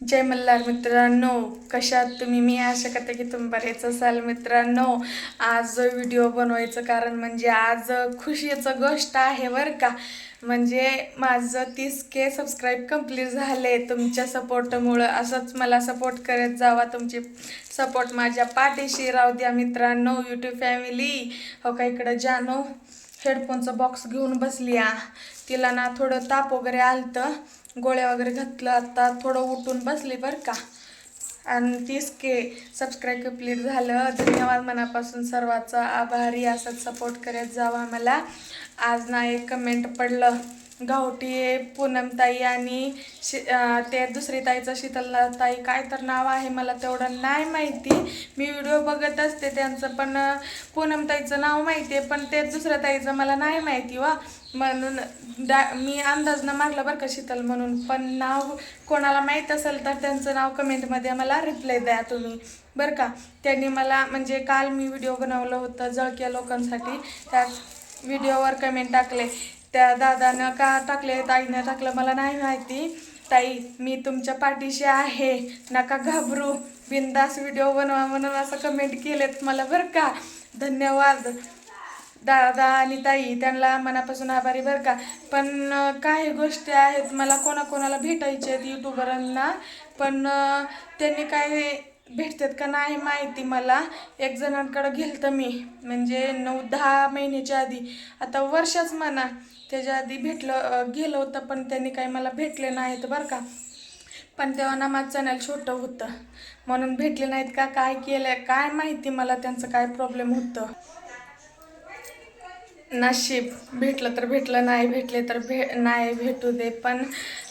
जय मल्हार मित्रांनो कशात तुम्ही? मी आशा करते की तुम्ही बरेच असाल. मित्रांनो आज व्हिडिओ बनवायचं कारण म्हणजे आज खुशीचं गोष्ट आहे बरं का. म्हणजे माझं तीस के सबस्क्राईब कंप्लीट झाले. तुमच्या सपोर्टमुळं असंच मला सपोर्ट करत जावा. तुमची सपोर्ट माझ्या पाठीशी राहू द्या मित्रांनो यूट्यूब फॅमिली हो का इकडं जानो हेडफोनचं बॉक्स घेऊन बसली आ. तिला ना थोडं ताप वगैरे आलतं. गोळ्या वगैरे घातलं. आता थोडं उठून बसली बरं का. आणि तीस के सबस्क्राईब कंप्लीट झालं. धन्यवाद मनापासून सर्वांचा. आभारी असंच सपोर्ट करत जावा मला. आज ना एक कमेंट पडलं. गावठी पूनमताई आणि शि ते दुसरी ताईचं शीतलला ताई काय तर नाव आहे मला तेवढं नाही माहिती. मी व्हिडिओ बघत असते त्यांचं पण पूनमताईचं नाव माहिती आहे पण ते दुसऱ्या ताईचं मला नाही माहिती वा. म्हणून डा मी अंदाज न बरं का शीतल म्हणून. पण नाव कोणाला माहीत असेल तर त्यांचं नाव कमेंटमध्ये मला रिप्लाय द्या तुम्ही. बरं का? त्यांनी मला म्हणजे काल मी व्हिडिओ बनवलं होतं जळक्या लोकांसाठी. त्या व्हिडिओवर कमेंट टाकले. त्या दादानं का टाकले ताईनं टाकलं मला नाही माहिती. ताई मी तुमच्या पाठीशी आहे. नका घाबरू. बिंदास व्हिडिओ बनवा म्हणून असं कमेंट केलेत मला बरं का. धन्यवाद. दादा आणि ताई त्यांना मनापासून आभारी बरं का. पण काही गोष्टी आहेत मला कोणाकोणाला भेटायचे आहेत यूट्यूबरांना पण त्यांनी काय भेटतात का नाही माहिती मला. एक जणांकडं गेलं मी. म्हणजे नऊ दहा महिन्याच्या आधी. आता वर्षच म्हणा. त्याच्या आधी भेटलं गेलं होतं पण त्यांनी काही मला भेटले नाहीत बरं का. पण तेव्हा ना माझं चॅनल छोटं होतं. म्हणून भेटले नाहीत का काय केलं काय माहिती मला त्यांचं काय प्रॉब्लेम होतं. नशीब भेटलं तर भेटलं नाही भेटले तर भे नाही भेटू दे पण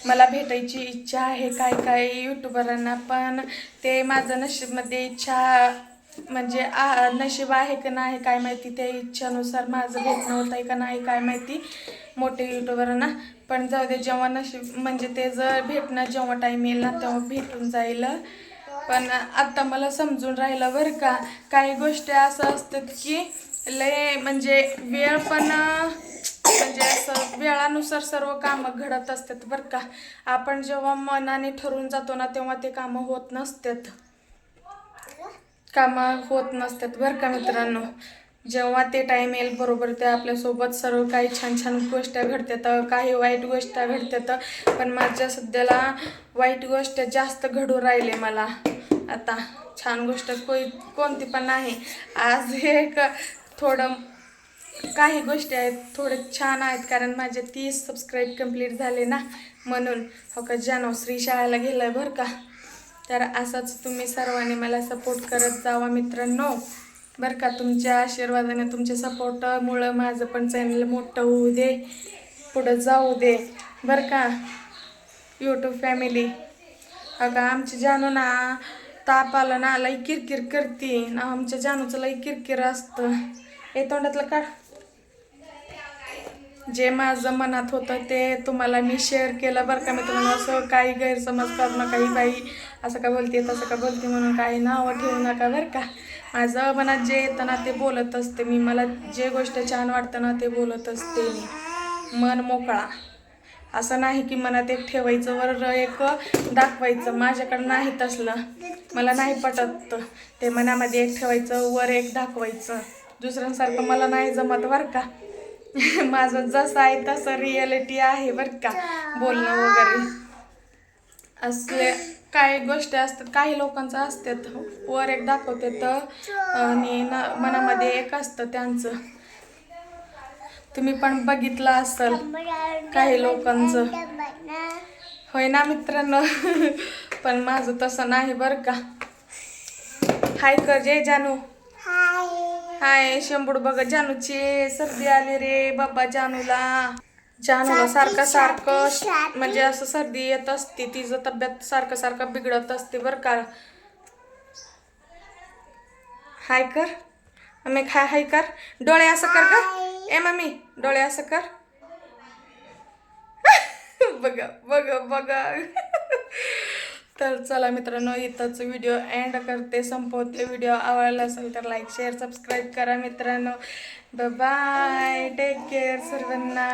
मला भेटायची इच्छा आहे काही काही यूट्यूबरांना पण ते माझं नशीबमध्ये इच्छा म्हणजे आ नशीब आहे का नाही काय माहिती त्या इच्छानुसार माझं भेटणं होतं आहे का नाही काय माहिती. मोठे यूट्यूबरांना पण जाऊ दे जेव्हा नशीब म्हणजे ते जर भेटणं जेव्हा टाईम येईल ना तेव्हा भेटून जाईल. पण आत्ता मला समजून राहिलं बरं का काही गोष्टी असं असतात की लय म्हणजे वेळ पण म्हणजे असं वेळानुसार सर्व कामं घडत असतात बरं का. आपण जेव्हा मनाने ठरून जातो ना तेव्हा ते कामं होत नसतात. कामं होत नसतात बरं का मित्रांनो. जेव्हा ते टाईम येईल बरोबर ते आपल्यासोबत सर्व काही छान छान गोष्टी घडतात काही वाईट गोष्टी घडतात. पण माझ्या सध्याला वाईट गोष्ट जास्त घडू राहिले मला. आता छान गोष्ट कोई कोणती पण नाही आज एक थोडं काही गोष्टी आहेत थोडे छान आहेत. कारण माझे तीस सबस्क्राईब कंप्लीट झाले ना म्हणून. हो का जानश्री शाळेला गेलं आहे बरं का. तर असंच तुम्ही सर्वांनी मला सपोर्ट करत जावा मित्रांनो. बरं का तुमच्या आशीर्वादाने तुमच्या सपोर्टमुळं माझं पण चॅनल मोठं होऊ दे पुढं जाऊ दे. बरं का यूट्यूब फॅमिली अगं आमची जानू ना ताप आला ना लई किरकिर करते. ना आमच्या जानूचं लई किरकिर असतं. हे तोंडातलं काढ. जे माझं मनात होतं ते तुम्हाला मी शेअर केलं बरं का मी तुम्हाला असं काही गैरसमज करू नका ही बाई. असं का बोलते तसं का बोलते म्हणून काही नावं ठेवू नका बरं का. माझं मनात जे येतं ना ते बोलत असते मी. मला जे गोष्ट छान वाटतं ना ते बोलत असते मी. मन मोकळा. असं नाही की मनात एक ठेवायचं वर एक दाखवायचं. माझ्याकडं नाही तसलं. मला नाही पटत. ते मनामध्ये एक ठेवायचं वर एक दाखवायचं. दुसऱ्यांसारखं मला नाही जमत बरं का. माझं जसं आहे तसं रियालिटी आहे बरं का. बोलणं वगैरे. असले काही गोष्टी असतात काही लोकांचं असतात. वर एक दाखवते तर आणि मनामध्ये एक असतं त्यांचं. तुम्ही पण बघितलं असेल काही लोकांचं. होय ना मित्रांनो? पण माझं तसं नाही बरं का. हाय कर जय जानू. हाय शंभूड बघ जानूची. सर्दी आली रे बाबा जानूला. जानूला सारखं सारखं म्हणजे असं सर्दी येत असते तिचं तब्येत सारखं सारखं बिघडत असते बरं का. हाय कर. मम्मी खाय हाय कर. डोळे असं कर का ए मम्मी डोळे असं कर. बघा बघा बघा. तर चला मित्रांनो इथंच व्हिडिओ एंड करते. संपवते व्हिडिओ आवडला असेल तर लाईक शेअर सबस्क्राईब करा मित्रांनो. बाय टेक केअर सर्वांना.